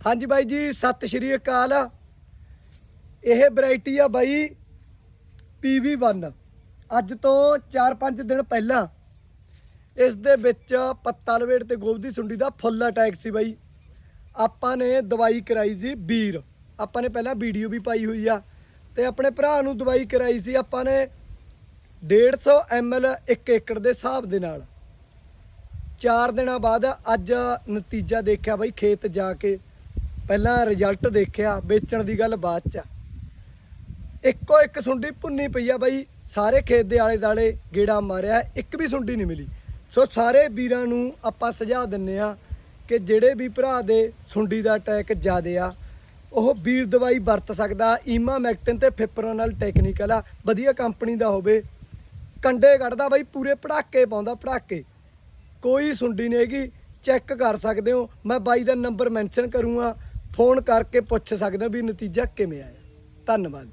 ਹਾਂਜੀ ਬਾਈ ਜੀ, ਸਤਿ ਸ਼੍ਰੀ ਅਕਾਲ। ਇਹ ਵੈਰਾਈਟੀ ਆ ਬਾਈ PV1 ਅੱਜ ਤੋਂ 4-5 ਦਿਨ ਪਹਿਲਾਂ ਇਸ ਦੇ ਵਿੱਚ ਪੱਤਾ ਲਵੇੜ ਤੇ ਗੋਬਦੀ ਸੁੰਡੀ ਦਾ ਫੁੱਲ ਅਟੈਕ ਸੀ ਬਾਈ। ਆਪਾਂ ਨੇ ਦਵਾਈ ਕਰਾਈ ਸੀ ਵੀਰ ਆਪਾਂ ਨੇ ਪਹਿਲਾਂ ਵੀਡੀਓ ਵੀ ਪਾਈ ਹੋਈ ਆ ਤੇ ਆਪਣੇ ਭਰਾ ਨੂੰ ਦਵਾਈ ਕਰਾਈ ਸੀ ਆਪਾਂ ਨੇ 150 ml 1 ਏਕੜ ਦੇ ਹਿਸਾਬ ਦੇ ਨਾਲ। ਚਾਰ ਦਿਨਾਂ ਬਾਅਦ ਅੱਜ ਨਤੀਜਾ ਦੇਖਿਆ ਬਾਈ ਖੇਤ ਜਾ ਕੇ। ਪਹਿਲਾਂ ਰਿਜ਼ਲਟ ਦੇਖਿਆ, ਵੇਚਣ ਦੀ ਗੱਲ ਬਾਅਦ ਚ ਇੱਕੋ ਇੱਕ ਸੁੰਡੀ ਭੁੰਨੀ ਪਈ ਆ ਬਾਈ, ਸਾਰੇ ਖੇਤ ਦੇ ਆਲੇ ਦਾਲੇ ਗੇੜਾ ਮਾਰਿਆ, ਇੱਕ ਵੀ ਸੁੰਡੀ ਨਹੀਂ ਮਿਲੀ। ਸੋ ਸਾਰੇ ਵੀਰਾਂ ਨੂੰ ਆਪਾਂ ਸੁਝਾਅ ਦਿੰਨੇ ਆ ਕਿ ਜਿਹੜੇ ਵੀ ਭਰਾ ਦੇ ਸੁੰਡੀ ਦਾ ਅਟੈਕ ਜ਼ਿਆਦੇ ਆ, ਉਹ ਵੀਰ ਦਵਾਈ ਵਰਤ ਸਕਦਾ, ਈਮਾ ਮੈਕਟਨ ਤੇ ਫਿਪਰੋਨਲ ਟੈਕਨੀਕਲ ਆ, ਵਧੀਆ ਕੰਪਨੀ ਦਾ ਹੋਵੇ। ਕੰਡੇ ਕੱਢਦਾ ਬਾਈ, ਪੂਰੇ ਪੜਾਕੇ ਪਾਉਂਦਾ, ਪੜਾਕੇ। ਕੋਈ ਸੁੰਡੀ ਨਹੀਂ ਹੈਗੀ ਚੈੱਕ ਕਰ ਸਕਦੇ ਹੋ। ਮੈਂ ਬਾਈ ਦਾ ਨੰਬਰ ਮੈਂਸ਼ਨ ਕਰੂੰਗਾ। ਫੋਨ ਕਰਕੇ ਪੁੱਛ ਸਕਦੇ ਹੋ ਵੀ ਨਤੀਜਾ ਕਿਵੇਂ ਆਇਆ। ਧੰਨਵਾਦ।